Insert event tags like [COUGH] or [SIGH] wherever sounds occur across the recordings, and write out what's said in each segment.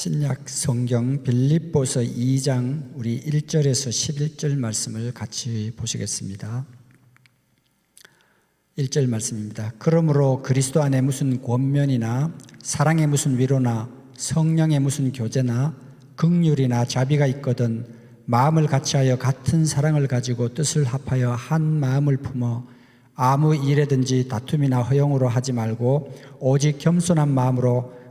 신약 성경 빌립보서 2장 우리 1절에서 11절 말씀을 같이 보시겠습니다. 1절 말씀입니다. 그러므로 그리스도 안에 무슨 권면이나 사랑의 무슨 위로나 성령의 무슨 교제나 극률이나 자비가 있거든 마음을 같이하여 같은 사랑을 가지고 뜻을 합하여 한 마음을 품어 아무 일에든지 다툼이나 허용으로 하지 말고 오직 겸손한 마음으로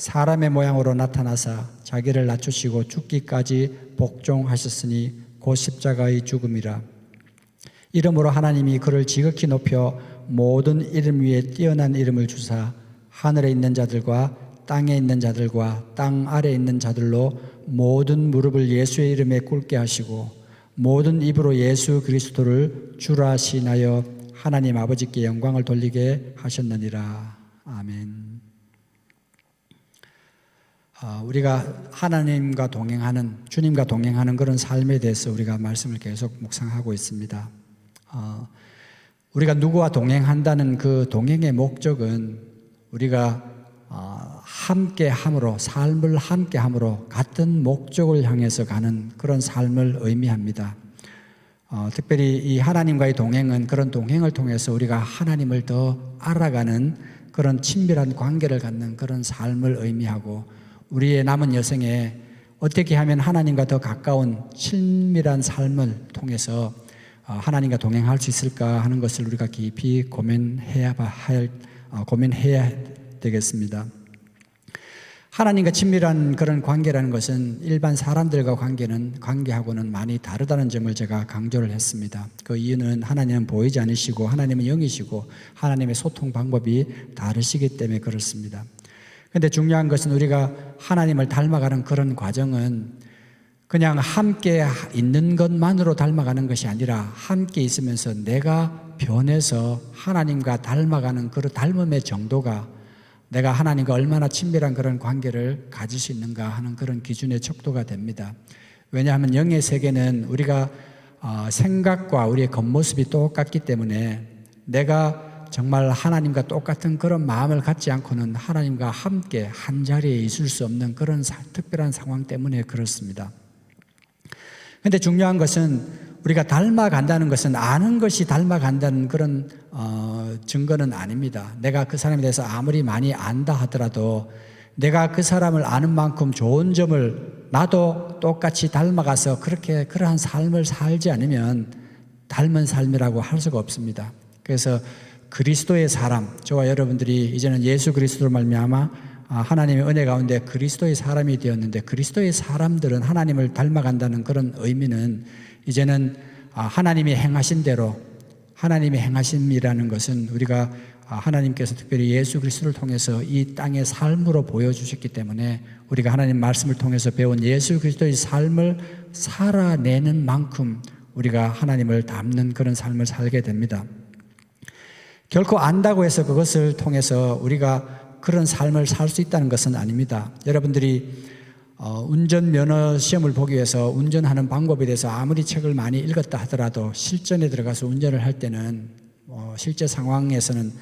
사람의 모양으로 나타나사 자기를 낮추시고 죽기까지 복종하셨으니 곧 십자가의 죽음이라. 이름으로 하나님이 그를 지극히 높여 모든 이름 위에 뛰어난 이름을 주사 하늘에 있는 자들과 땅에 있는 자들과 땅 아래에 있는 자들로 모든 무릎을 예수의 이름에 꿇게 하시고 모든 입으로 예수 그리스도를 주라 시인하여 하나님 아버지께 영광을 돌리게 하셨느니라. 아멘. 아, 우리가 하나님과 동행하는 주님과 동행하는 그런 삶에 대해서 우리가 말씀을 계속 묵상하고 있습니다. 아, 우리가 누구와 동행한다는 그 동행의 목적은 우리가 아, 함께 함으로 삶을 함께 함으로 같은 목적을 향해서 가는 그런 삶을 의미합니다. 어, 특별히 이 하나님과의 동행은 그런 동행을 통해서 우리가 하나님을 더 알아가는 그런 친밀한 관계를 갖는 그런 삶을 의미하고 우리의 남은 여생에 어떻게 하면 하나님과 더 가까운 친밀한 삶을 통해서 어, 하나님과 동행할 수 있을까 하는 것을 우리가 깊이 고민해야 할 어, 고민해야 되겠습니다. 하나님과 친밀한 그런 관계라는 것은 일반 사람들과 관계는 관계하고는 많이 다르다는 점을 제가 강조를 했습니다. 그 이유는 하나님은 보이지 않으시고 하나님은 영이시고 하나님의 소통 방법이 다르시기 때문에 그렇습니다. 근데 중요한 것은 우리가 하나님을 닮아가는 그런 과정은 그냥 함께 있는 것만으로 닮아가는 것이 아니라 함께 있으면서 내가 변해서 하나님과 닮아가는 그 닮음의 정도가 내가 하나님과 얼마나 친밀한 그런 관계를 가질 수 있는가 하는 그런 기준의 척도가 됩니다. 왜냐하면 영의 세계는 우리가 어, 생각과 우리의 겉모습이 똑같기 때문에 내가 정말 하나님과 똑같은 그런 마음을 갖지 않고는 하나님과 함께 한 자리에 있을 수 없는 그런 사, 특별한 상황 때문에 그렇습니다. 근데 중요한 것은 우리가 닮아간다는 것은 아는 것이 닮아간다는 그런 어, 증거는 아닙니다. 내가 그 사람에 대해서 아무리 많이 안다 하더라도 내가 그 사람을 아는 만큼 좋은 점을 나도 똑같이 닮아가서 그렇게 그러한 삶을 살지 않으면 닮은 삶이라고 할 수가 없습니다. 그래서 그리스도의 사람, 저와 여러분들이 이제는 예수 그리스도로 말미암아 아, 하나님의 은혜 가운데 그리스도의 사람이 되었는데 그리스도의 사람들은 하나님을 닮아간다는 그런 의미는 이제는 아, 하나님이 행하신 대로 하나님이 행하심이라는 것은 우리가 아, 하나님께서 특별히 예수 그리스도를 통해서 이 땅의 삶으로 보여주셨기 때문에 우리가 하나님 말씀을 통해서 배운 예수 그리스도의 삶을 살아내는 만큼 우리가 하나님을 닮는 그런 삶을 살게 됩니다. 결코 안다고 해서 그것을 통해서 우리가 그런 삶을 살 수 있다는 것은 아닙니다. 여러분들이 어, 운전 면허 시험을 보기 위해서 운전하는 방법에 대해서 아무리 책을 많이 읽었다 하더라도 실전에 들어가서 운전을 할 때는 어, 실제 상황에서는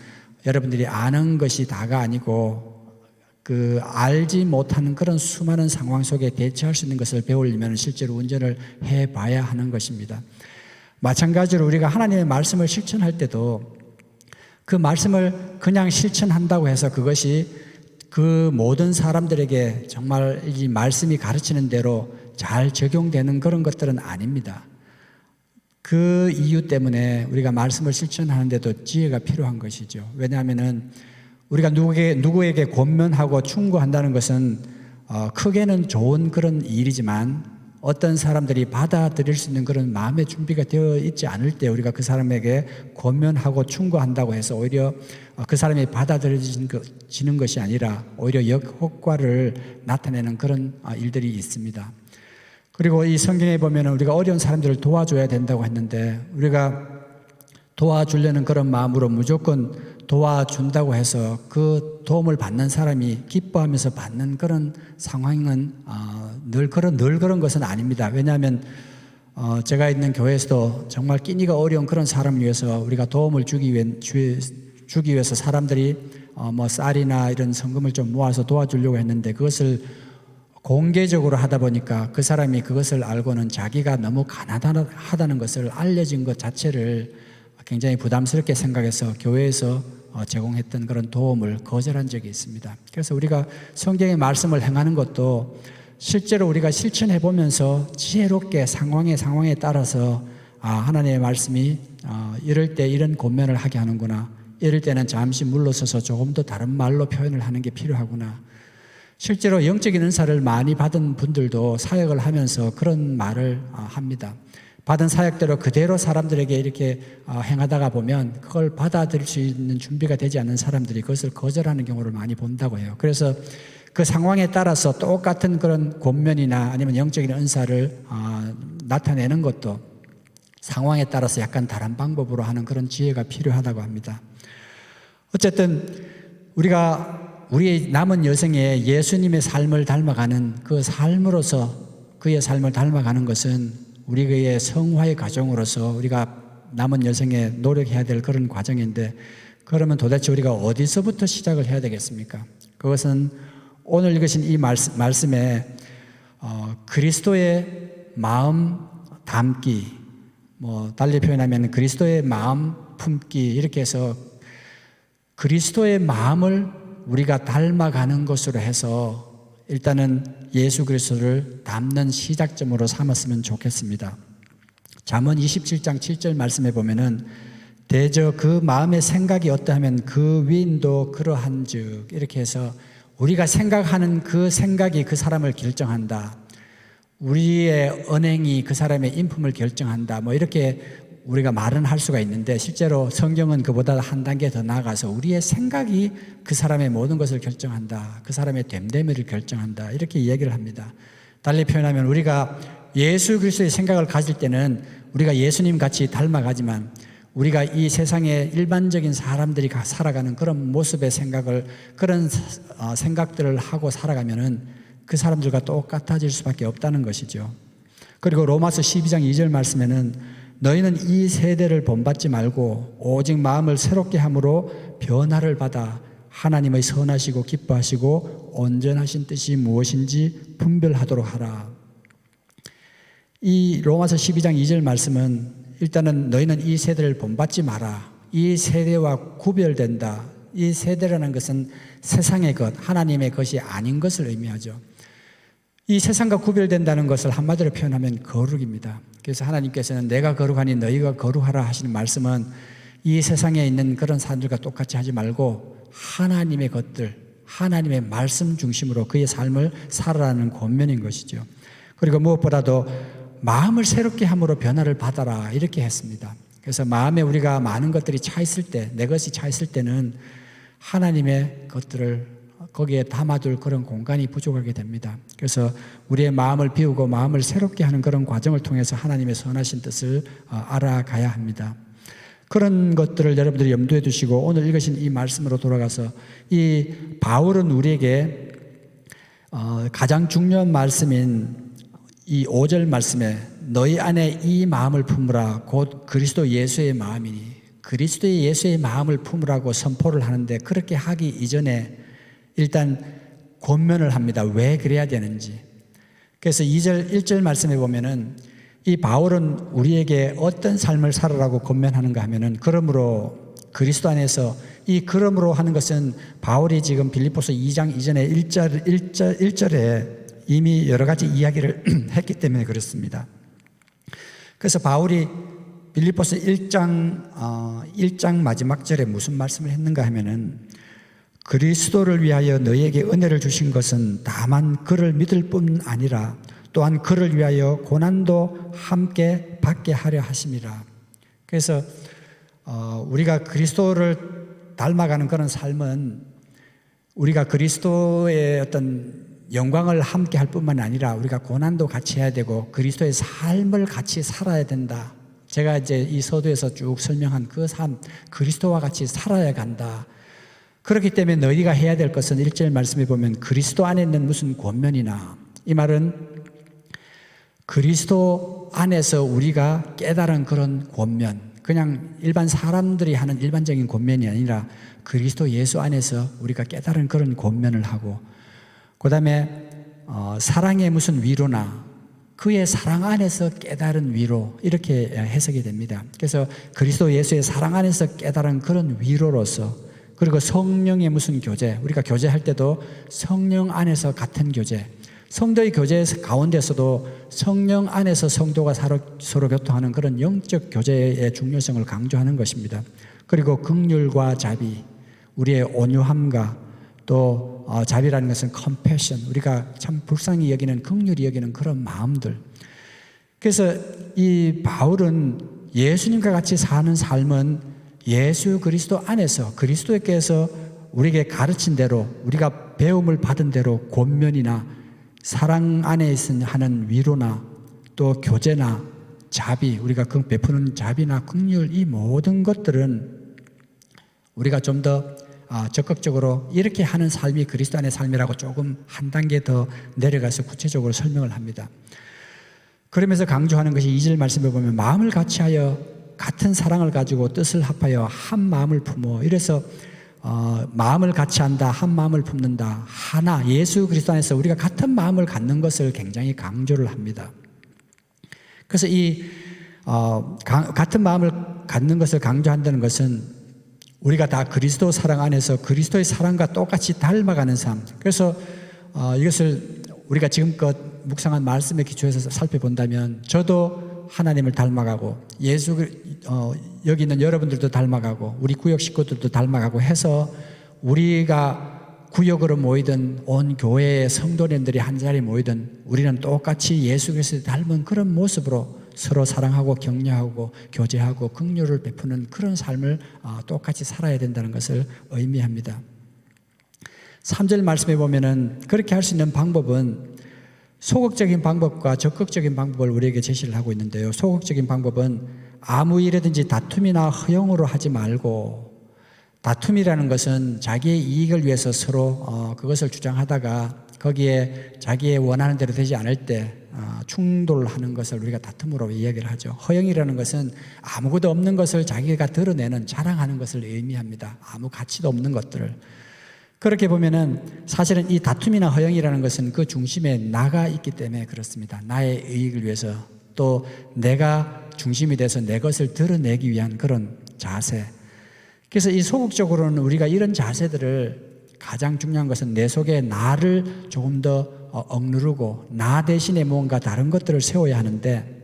여러분들이 아는 것이 다가 아니고 그 알지 못하는 그런 수많은 상황 속에 대처할 수 있는 것을 배우려면 실제로 운전을 해 봐야 하는 것입니다. 마찬가지로 우리가 하나님의 말씀을 실천할 때도 그 말씀을 그냥 실천한다고 해서 그것이 그 모든 사람들에게 정말 이 말씀이 가르치는 대로 잘 적용되는 그런 것들은 아닙니다. 그 이유 때문에 우리가 말씀을 실천하는데도 지혜가 필요한 것이죠. 왜냐하면은 우리가 누구에게, 누구에게 권면하고 충고한다는 것은 어, 크게는 좋은 그런 일이지만 어떤 사람들이 받아들일 수 있는 그런 마음의 준비가 되어 있지 않을 때 우리가 그 사람에게 권면하고 충고한다고 해서 오히려 그 사람이 받아들여지는 것이 아니라 오히려 역효과를 나타내는 그런 일들이 있습니다. 그리고 이 성경에 보면은 우리가 어려운 사람들을 도와줘야 된다고 했는데 우리가 도와주려는 그런 마음으로 무조건 도와준다고 해서 그 도움을 받는 사람이 기뻐하면서 받는 그런 상황은 어, 늘 그런 늘 그런 것은 아닙니다. 왜냐하면 어, 제가 있는 교회에서도 정말 끼니가 어려운 그런 사람을 위해서 우리가 도움을 주기 위해 주, 주기 위해서 사람들이 어, 뭐 쌀이나 이런 성금을 좀 모아서 도와주려고 했는데 그것을 공개적으로 하다 보니까 그 사람이 그것을 알고는 자기가 너무 가난하다는 것을 알려진 것 자체를 굉장히 부담스럽게 생각해서 교회에서 어, 제공했던 그런 도움을 거절한 적이 있습니다. 그래서 우리가 성경의 말씀을 행하는 것도 실제로 우리가 실천해 보면서 지혜롭게 상황에 상황에 따라서 아 하나님의 말씀이 어, 이럴 때 이런 권면을 하게 하는구나. 이럴 때는 잠시 물러서서 조금 더 다른 말로 표현을 하는 게 필요하구나. 실제로 영적인 은사를 많이 받은 분들도 사역을 하면서 그런 말을 어, 합니다. 받은 사역대로 그대로 사람들에게 이렇게 어, 행하다가 보면 그걸 받아들일 수 있는 준비가 되지 않는 사람들이 그것을 거절하는 경우를 많이 본다고 해요. 그래서 그 상황에 따라서 똑같은 그런 권면이나 아니면 영적인 은사를 어, 나타내는 것도 상황에 따라서 약간 다른 방법으로 하는 그런 지혜가 필요하다고 합니다. 어쨌든 우리가 우리의 남은 여생에 예수님의 삶을 닮아가는 그 삶으로서 그의 삶을 닮아가는 것은 우리의 성화의 과정으로서 우리가 남은 여생에 노력해야 될 그런 과정인데 그러면 도대체 우리가 어디서부터 시작을 해야 되겠습니까? 그것은 오늘 읽으신 이 말씀, 말씀 에 어, 그리스도의 마음 담기, 뭐 달리 표현하면 그리스도의 마음 품기 이렇게 해서 그리스도의 마음을 우리가 닮아가는 것으로 해서 일단은 예수 그리스도를 닮는 시작점으로 삼았으면 좋겠습니다. 잠언 27장 7절 말씀에 보면은 대저 그 마음의 생각이 어떠하면 그 위인도 그러한즉 이렇게 해서 우리가 생각하는 그 생각이 그 사람을 결정한다. 우리의 언행이 그 사람의 인품을 결정한다. 뭐 이렇게 우리가 말은 할 수가 있는데 실제로 성경은 그보다 한 단계 더 나아가서 우리의 생각이 그 사람의 모든 것을 결정한다. 그 사람의 됨됨이를 결정한다. 이렇게 얘기를 합니다. 달리 표현하면 우리가 예수 그리스도의 생각을 가질 때는 우리가 예수님 같이 닮아가지만 우리가 이 세상의 일반적인 사람들이 살아가는 그런 모습의 생각을 그런 어, 생각들을 하고 살아가면은 그 사람들과 똑같아질 수밖에 없다는 것이죠. 그리고 로마서 12장 2절 말씀에는 너희는 이 세대를 본받지 말고 오직 마음을 새롭게 함으로 변화를 받아 하나님의 선하시고 기뻐하시고 온전하신 뜻이 무엇인지 분별하도록 하라. 이 로마서 12장 2절 말씀은 일단은 너희는 이 세대를 본받지 마라. 이 세대와 구별된다. 이 세대라는 것은 세상의 것, 하나님의 것이 아닌 것을 의미하죠. 이 세상과 구별된다는 것을 한마디로 표현하면 거룩입니다. 그래서 하나님께서는 내가 거룩하니 너희가 거룩하라 하시는 말씀은 이 세상에 있는 그런 사람들과 똑같이 하지 말고 하나님의 것들, 하나님의 말씀 중심으로 그의 삶을 살아라는 권면인 것이죠. 그리고 무엇보다도 마음을 새롭게 함으로 변화를 받아라 이렇게 했습니다. 그래서 마음에 우리가 많은 것들이 차 있을 때, 내 것이 차 있을 때는 하나님의 것들을 거기에 담아둘 그런 공간이 부족하게 됩니다. 그래서 우리의 마음을 비우고 마음을 새롭게 하는 그런 과정을 통해서 하나님의 선하신 뜻을 어, 알아가야 합니다. 그런 것들을 여러분들이 염두에 두시고 오늘 읽으신 이 말씀으로 돌아가서 이 바울은 우리에게 어, 가장 중요한 말씀인 이 5절 말씀에 너희 안에 이 마음을 품으라 곧 그리스도 예수의 마음이니 그리스도의 예수의 마음을 품으라고 선포를 하는데 그렇게 하기 이전에 일단 권면을 합니다. 왜 그래야 되는지. 그래서 2절, 1절 말씀에 보면은 이 바울은 우리에게 어떤 삶을 살아라고 권면하는가 하면은 그러므로 그리스도 안에서 이 그러므로 하는 것은 바울이 지금 빌립보서 2장 이전에 1절, 1절, 1절에 이미 여러 가지 이야기를 [CLEARS THROAT] 했기 때문에 그렇습니다. 그래서 바울이 빌립보서 1장, 어, 1장 마지막 절에 무슨 말씀을 했는가 하면은 그리스도를 위하여 너에게 은혜를 주신 것은 다만 그를 믿을 뿐 아니라 또한 그를 위하여 고난도 함께 받게 하려 하심이라. 그래서 어, 우리가 그리스도를 닮아가는 그런 삶은 우리가 그리스도의 어떤 영광을 함께 할 뿐만 아니라 우리가 고난도 같이 해야 되고 그리스도의 삶을 같이 살아야 된다. 제가 이제 이 서두에서 쭉 설명한 그 삶, 그리스도와 같이 살아야 간다. 그렇기 때문에 너희가 해야 될 것은 1절 말씀에 보면 그리스도 안에 있는 무슨 권면이나 이 말은 그리스도 안에서 우리가 깨달은 그런 권면, 그냥 일반 사람들이 하는 일반적인 권면이 아니라 그리스도 예수 안에서 우리가 깨달은 그런 권면을 하고 그 다음에 어, 사랑의 무슨 위로나 그의 사랑 안에서 깨달은 위로 이렇게 해석이 됩니다. 그래서 그리스도 예수의 사랑 안에서 깨달은 그런 위로로서 그리고 성령의 무슨 교제 우리가 교제할 때도 성령 안에서 같은 교제 성도의 교제 가운데서도 성령 안에서 성도가 서로, 서로 교통하는 그런 영적 교제의 중요성을 강조하는 것입니다. 그리고 극률과 자비, 우리의 온유함과 또 어, 자비라는 것은 컴패션, 우리가 참 불쌍히 여기는 극률이 여기는 그런 마음들. 그래서 이 바울은 예수님과 같이 사는 삶은 예수 그리스도 안에서 그리스도께서 우리에게 가르친 대로 우리가 배움을 받은 대로 권면이나 사랑 안에 있는 하는 위로나 또 교제나 자비 우리가 그 베푸는 자비나 긍휼 이 모든 것들은 우리가 좀더 아, 적극적으로 이렇게 하는 삶이 그리스도 안의 삶이라고 조금 한 단계 더 내려가서 구체적으로 설명을 합니다. 그러면서 강조하는 것이 2절 말씀에 보면 마음을 같이하여 같은 사랑을 가지고 뜻을 합하여 한 마음을 품어 이래서 어, 마음을 같이 한다, 한 마음을 품는다, 하나 예수 그리스도 안에서 우리가 같은 마음을 갖는 것을 굉장히 강조를 합니다. 그래서 이 어, 가, 같은 마음을 갖는 것을 강조한다는 것은 우리가 다 그리스도 사랑 안에서 그리스도의 사랑과 똑같이 닮아가는 삶. 그래서 어, 이것을 우리가 지금껏 묵상한 말씀의 기초에서 살펴본다면 저도 하나님을 닮아가고 예수 어, 여기 있는 여러분들도 닮아가고 우리 구역 식구들도 닮아가고 해서 우리가 구역으로 모이든 온 교회의 성도님들이 한 자리에 모이든 우리는 똑같이 예수 그리스도 닮은 그런 모습으로 서로 사랑하고 격려하고 교제하고 긍휼을 베푸는 그런 삶을 어, 똑같이 살아야 된다는 것을 의미합니다. 3절 말씀에 보면은 그렇게 할 수 있는 방법은 소극적인 방법과 적극적인 방법을 우리에게 제시를 하고 있는데요. 소극적인 방법은 아무 일이든지 다툼이나 허용으로 하지 말고 다툼이라는 것은 자기의 이익을 위해서 서로 어, 그것을 주장하다가 거기에 자기의 원하는 대로 되지 않을 때 어, 충돌하는 것을 우리가 다툼으로 이야기를 하죠. 허영이라는 것은 아무것도 없는 것을 자기가 드러내는 자랑하는 것을 의미합니다. 아무 가치도 없는 것들을. 그렇게 보면은 사실은 이 다툼이나 허영이라는 것은 그 중심에 나가 있기 때문에 그렇습니다. 나의 이익을 위해서 또 내가 중심이 돼서 내 것을 드러내기 위한 그런 자세. 그래서 이 소극적으로는 우리가 이런 자세들을 가장 중요한 것은 내 속에 나를 조금 더 어, 억누르고 나 대신에 뭔가 다른 것들을 세워야 하는데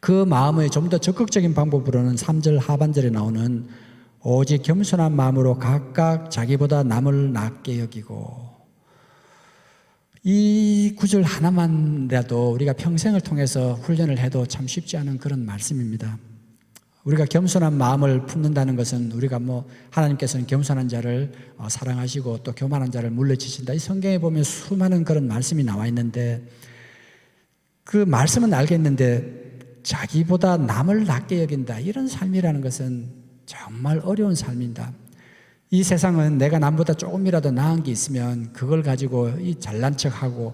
그 마음의 좀 더 적극적인 방법으로는 3절 하반절에 나오는 오직 겸손한 마음으로 각각 자기보다 남을 낮게 여기고 이 구절 하나만이라도 우리가 평생을 통해서 훈련을 해도 참 쉽지 않은 그런 말씀입니다. 우리가 겸손한 마음을 품는다는 것은 우리가 뭐 하나님께서는 겸손한 자를 어, 사랑하시고 또 교만한 자를 물리치신다. 이 성경에 보면 수많은 그런 말씀이 나와 있는데 그 말씀은 알겠는데 자기보다 남을 낮게 여긴다. 이런 삶이라는 것은 정말 어려운 삶입니다. 이 세상은 내가 남보다 조금이라도 나은 게 있으면 그걸 가지고 이 잘난 척하고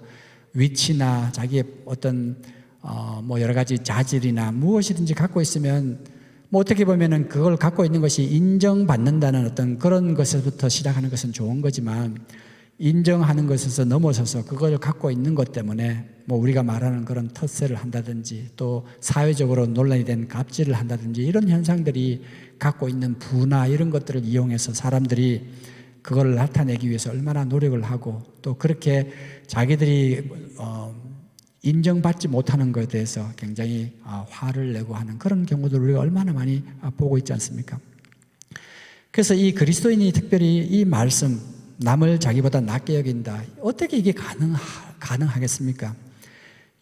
위치나 자기의 어떤 어 뭐 여러 가지 자질이나 무엇이든지 갖고 있으면 뭐 어떻게 보면은 그걸 갖고 있는 것이 인정받는다는 어떤 그런 것에서부터 시작하는 것은 좋은 거지만 인정하는 것에서 넘어서서 그걸 갖고 있는 것 때문에 뭐 우리가 말하는 그런 텃세를 한다든지 또 사회적으로 논란이 된 갑질을 한다든지 이런 현상들이 갖고 있는 부나 이런 것들을 이용해서 사람들이 그걸 나타내기 위해서 얼마나 노력을 하고 또 그렇게 자기들이 어 인정받지 못하는 것에 대해서 굉장히 아, 화를 내고 하는 그런 경우들 우리가 얼마나 많이 아, 보고 있지 않습니까? 그래서 이 그리스도인이 특별히 이 말씀 남을 자기보다 낮게 여긴다 어떻게 이게 가능 가능하겠습니까?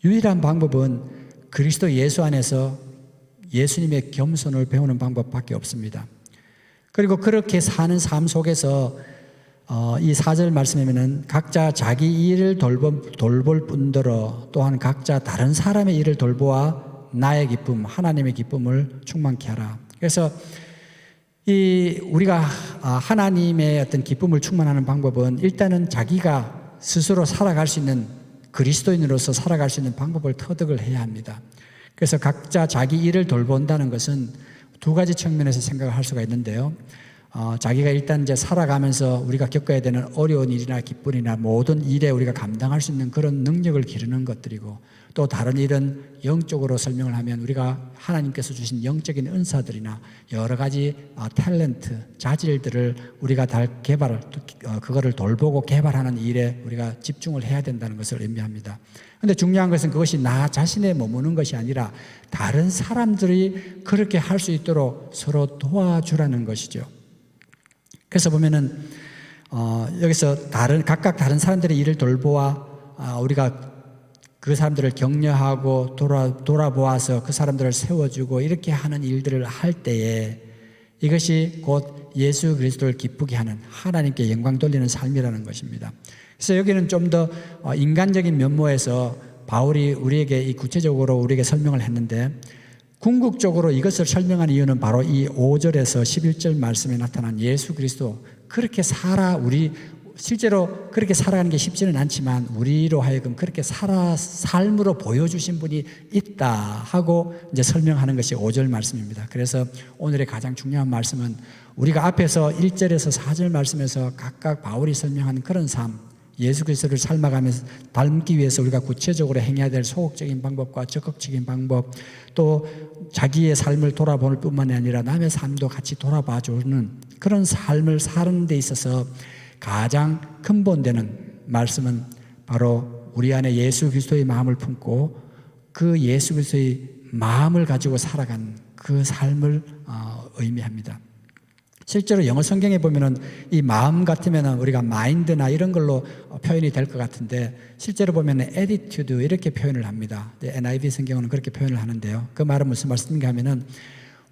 유일한 방법은 그리스도 예수 안에서 예수님의 겸손을 배우는 방법밖에 없습니다. 그리고 그렇게 사는 삶 속에서 어, 이 사절 말씀에는 각자 자기 일을 돌볼, 돌볼 뿐더러 또한 각자 다른 사람의 일을 돌보아 나의 기쁨, 하나님의 기쁨을 충만케 하라. 그래서 이 우리가 아, 하나님의 어떤 기쁨을 충만하는 방법은 일단은 자기가 스스로 살아갈 수 있는 그리스도인으로서 살아갈 수 있는 방법을 터득을 해야 합니다. 그래서 각자 자기 일을 돌본다는 것은 두 가지 측면에서 생각을 할 수가 있는데요. 어, 자기가 일단 이제 살아가면서 우리가 겪어야 되는 어려운 일이나 기쁨이나 모든 일에 우리가 감당할 수 있는 그런 능력을 기르는 것들이고 또 다른 일은 영적으로 설명을 하면 우리가 하나님께서 주신 영적인 은사들이나 여러 가지 어, 탤런트, 자질들을 우리가 다 개발, 어, 그거를 돌보고 개발하는 일에 우리가 집중을 해야 된다는 것을 의미합니다. 근데 중요한 것은 그것이 나 자신에 머무는 것이 아니라 다른 사람들이 그렇게 할 수 있도록 서로 도와주라는 것이죠. 그래서 보면은 어, 여기서 다른 각각 다른 사람들의 일을 돌보아 아, 우리가 그 사람들을 격려하고 돌아 돌아보아서 그 사람들을 세워주고 이렇게 하는 일들을 할 때에 이것이 곧 예수 그리스도를 기쁘게 하는 하나님께 영광 돌리는 삶이라는 것입니다. 그래서 여기는 좀더 어, 인간적인 면모에서 바울이 우리에게 이 구체적으로 우리에게 설명을 했는데 궁극적으로 이것을 설명한 이유는 바로 이 5절에서 11절 말씀에 나타난 예수 그리스도 그렇게 살아 우리 실제로 그렇게 살아가는 게 쉽지는 않지만 우리로 하여금 그렇게 살아 삶으로 보여주신 분이 있다 하고 이제 설명하는 것이 5절 말씀입니다. 그래서 오늘의 가장 중요한 말씀은 우리가 앞에서 1절에서 4절 말씀에서 각각 바울이 설명한 그런 삶 예수 그리스도를 삶아가면서 닮기 위해서 우리가 구체적으로 행해야 될 소극적인 방법과 적극적인 방법 또 자기의 삶을 돌아보는 뿐만이 아니라 남의 삶도 같이 돌아봐 주는 그런 삶을 사는 데 있어서 가장 근본되는 말씀은 바로 우리 안에 예수 그리스도의 마음을 품고 그 예수 그리스도의 마음을 가지고 살아간 그 삶을 어, 의미합니다. 실제로 영어 성경에 보면은 이 마음 같으면은 우리가 마인드나 이런 걸로 표현이 될 것 같은데 실제로 보면은 attitude 이렇게 표현을 합니다. NIV 성경은 그렇게 표현을 하는데요. 그 말은 무슨 말씀인가 하면은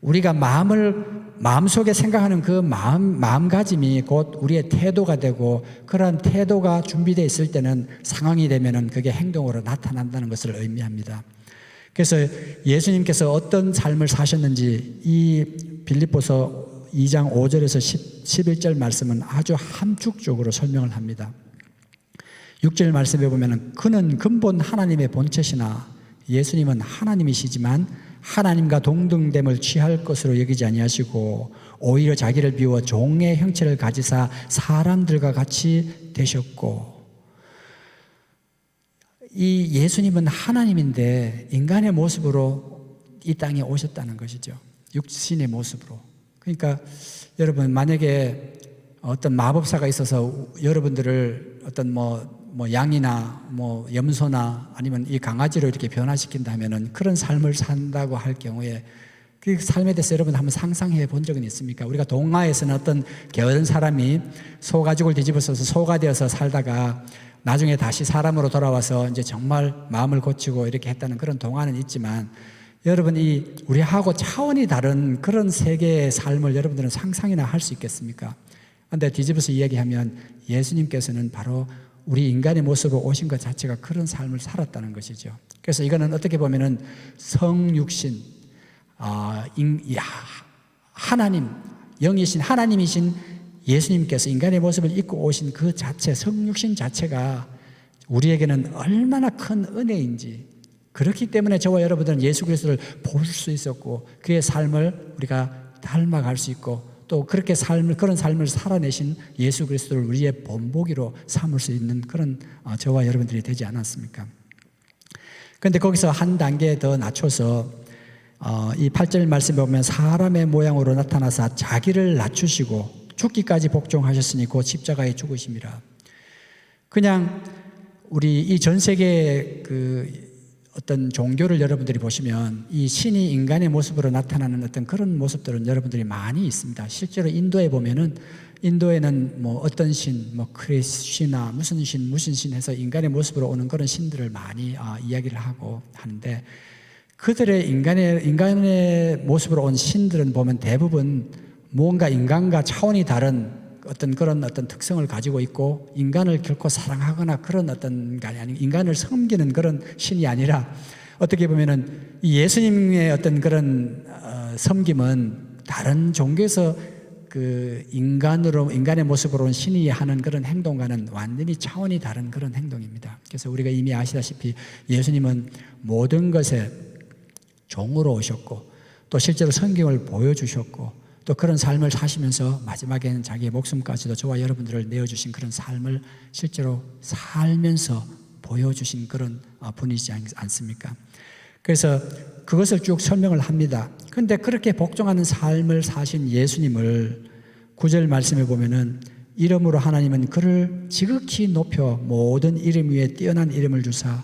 우리가 마음을 마음속에 생각하는 그 마음 마음가짐이 곧 우리의 태도가 되고 그러한 태도가 준비되어 있을 때는 상황이 되면은 그게 행동으로 나타난다는 것을 의미합니다. 그래서 예수님께서 어떤 삶을 사셨는지 이 빌립보서 2장 5절에서 10, 11절 말씀은 아주 함축적으로 설명을 합니다. 6절 말씀에 보면은 그는 근본 하나님의 본체시나 예수님은 하나님이시지만 하나님과 동등됨을 취할 것으로 여기지 아니하시고 오히려 자기를 비워 종의 형체를 가지사 사람들과 같이 되셨고 이 예수님은 하나님인데 인간의 모습으로 이 땅에 오셨다는 것이죠. 육신의 모습으로. 그러니까 여러분 만약에 어떤 마법사가 있어서 여러분들을 어떤 뭐, 뭐 양이나 뭐 염소나 아니면 이 강아지로 이렇게 변화시킨다면은 그런 삶을 산다고 할 경우에 그 삶에 대해서 여러분 한번 상상해 본 적은 있습니까? 우리가 동화에서는 어떤 게으른 사람이 소 가죽을 뒤집어 써서 소가 되어서 살다가 나중에 다시 사람으로 돌아와서 이제 정말 마음을 고치고 이렇게 했다는 그런 동화는 있지만 여러분 이 우리하고 차원이 다른 그런 세계의 삶을 여러분들은 상상이나 할 수 있겠습니까? 근데 뒤집어서 이야기하면 예수님께서는 바로 우리 인간의 모습으로 오신 것 자체가 그런 삶을 살았다는 것이죠. 그래서 이거는 어떻게 보면은 성육신, 아, 인, 야, 하나님, 영이신 하나님이신 예수님께서 인간의 모습을 입고 오신 그 자체, 성육신 자체가 우리에게는 얼마나 큰 은혜인지 그렇기 때문에 저와 여러분들은 예수 그리스도를 볼 수 있었고 그의 삶을 우리가 닮아갈 수 있고 또 그렇게 삶을 그런 삶을 살아내신 예수 그리스도를 우리의 본보기로 삼을 수 있는 그런 어, 저와 여러분들이 되지 않았습니까? 그런데 거기서 한 단계 더 낮춰서 어, 이 8절 말씀에 보면 사람의 모양으로 나타나사 자기를 낮추시고 죽기까지 복종하셨으니 곧 십자가에 죽으심이라. 그냥 우리 이 전 세계 그 어떤 종교를 여러분들이 보시면 이 신이 인간의 모습으로 나타나는 어떤 그런 모습들은 여러분들이 많이 있습니다. 실제로 인도에 보면은 인도에는 뭐 어떤 신, 뭐 크리스나 무슨 신, 무슨 신 해서 인간의 모습으로 오는 그런 신들을 많이 어, 이야기를 하고 하는데 그들의 인간의 인간의 모습으로 온 신들은 보면 대부분 뭔가 인간과 차원이 다른 어떤 그런 어떤 특성을 가지고 있고 인간을 결코 사랑하거나 그런 어떤 게 아니 인간을 섬기는 그런 신이 아니라 어떻게 보면은 이 예수님의 어떤 그런 어, 섬김은 다른 종교에서 그 인간으로 인간의 모습으로 온 신이 하는 그런 행동과는 완전히 차원이 다른 그런 행동입니다. 그래서 우리가 이미 아시다시피 예수님은 모든 것에 종으로 오셨고 또 실제로 성경을 보여주셨고 또 그런 삶을 사시면서 마지막에는 자기의 목숨까지도 저와 여러분들을 내어주신 그런 삶을 실제로 살면서 보여주신 그런 어, 분이지 않- 않습니까? 그래서 그것을 쭉 설명을 합니다. 그런데 그렇게 복종하는 삶을 사신 예수님을 구절 말씀에 보면은 이름으로 하나님은 그를 지극히 높여 모든 이름 위에 뛰어난 이름을 주사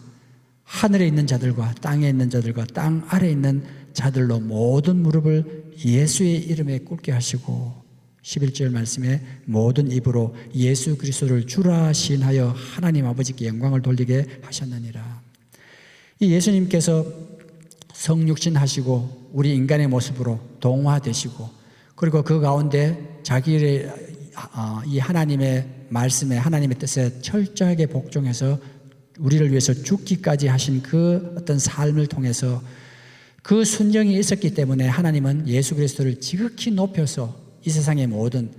하늘에 있는 자들과 땅에 있는 자들과 땅 아래에 있는 자들로 모든 무릎을 예수의 이름에 꿇게 하시고 11절 말씀에 모든 입으로 예수 그리스도를 주라 시인하여 하나님 아버지께 영광을 돌리게 하셨느니라. 이 예수님께서 성육신 하시고 우리 인간의 모습으로 동화되시고 그리고 그 가운데 자기의 아, 이 하나님의 말씀에 하나님의 뜻에 철저하게 복종해서 우리를 위해서 죽기까지 하신 그 어떤 삶을 통해서 그 순정이 있었기 때문에 하나님은 예수 그리스도를 지극히 높여서 이 세상의 모든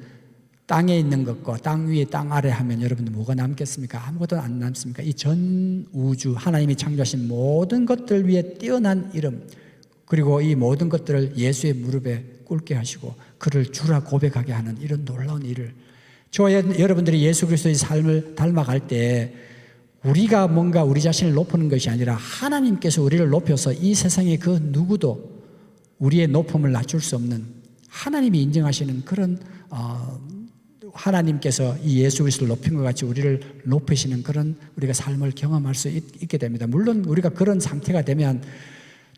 땅에 있는 것과 땅 위에 땅 아래 하면 여러분들 뭐가 남겠습니까? 아무것도 안 남습니까? 이 전 우주 하나님이 창조하신 모든 것들 위에 뛰어난 이름 그리고 이 모든 것들을 예수의 무릎에 꿇게 하시고 그를 주라 고백하게 하는 이런 놀라운 일을 저와 여러분들이 예수 그리스도의 삶을 닮아갈 때 우리가 뭔가 우리 자신을 높이는 것이 아니라 하나님께서 우리를 높여서 이 세상의 그 누구도 우리의 높음을 낮출 수 없는 하나님이 인정하시는 그런 어, 하나님께서 이 예수 그리스도를 높인 것 같이 우리를 높이시는 그런 우리가 삶을 경험할 수 있, 게 됩니다. 물론 우리가 그런 상태가 되면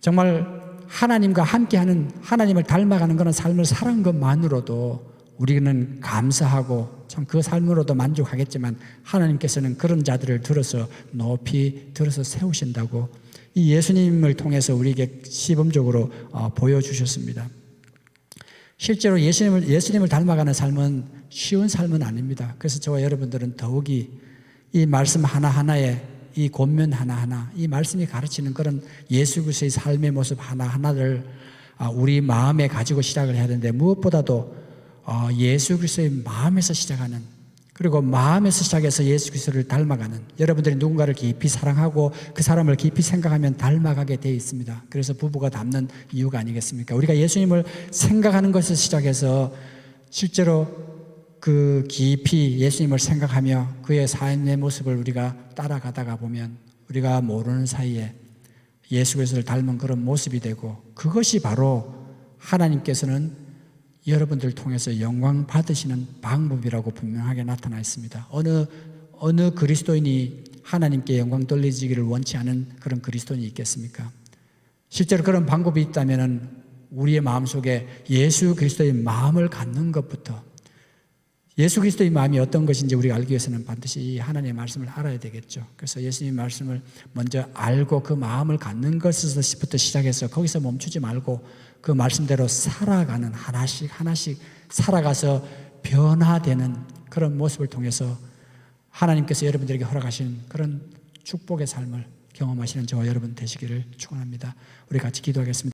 정말 하나님과 함께하는 하나님을 닮아가는 그런 삶을 살은 것만으로도 우리는 감사하고 참 그 삶으로도 만족하겠지만 하나님께서는 그런 자들을 들어서 높이 들어서 세우신다고 이 예수님을 통해서 우리에게 시범적으로 어, 보여주셨습니다. 실제로 예수님을 예수님을 닮아가는 삶은 쉬운 삶은 아닙니다. 그래서 저와 여러분들은 더욱이 이 말씀 하나 하나에 이 권면 하나 하나 이 말씀이 가르치는 그런 예수 그리스도의 삶의 모습 하나 하나를 아, 우리 마음에 가지고 시작을 해야 되는데 무엇보다도 어, 예수 그리스도의 마음에서 시작하는 그리고 마음에서 시작해서 예수 그리스도를 닮아가는 여러분들이 누군가를 깊이 사랑하고 그 사람을 깊이 생각하면 닮아가게 되어 있습니다. 그래서 부부가 닮는 이유가 아니겠습니까? 우리가 예수님을 생각하는 것에서 시작해서 실제로 그 깊이 예수님을 생각하며 그의 삶의 모습을 우리가 따라가다가 보면 우리가 모르는 사이에 예수 그리스도를 닮은 그런 모습이 되고 그것이 바로 하나님께서는 여러분들 통해서 영광 받으시는 방법이라고 분명하게 나타나 있습니다. 어느 어느 그리스도인이 하나님께 영광 돌리지기를 원치 않은 그런 그리스도인이 있겠습니까? 실제로 그런 방법이 있다면은 우리의 마음 속에 예수 그리스도의 마음을 갖는 것부터 예수 그리스도의 마음이 어떤 것인지 우리가 알기 위해서는 반드시 이 하나님의 말씀을 알아야 되겠죠. 그래서 예수님의 말씀을 먼저 알고 그 마음을 갖는 것에서부터 시작해서 거기서 멈추지 말고 그 말씀대로 살아가는 하나씩 하나씩 살아가서 변화되는 그런 모습을 통해서 하나님께서 여러분들에게 허락하신 그런 축복의 삶을 경험하시는 저와 여러분 되시기를 축원합니다. 우리 같이 기도하겠습니다.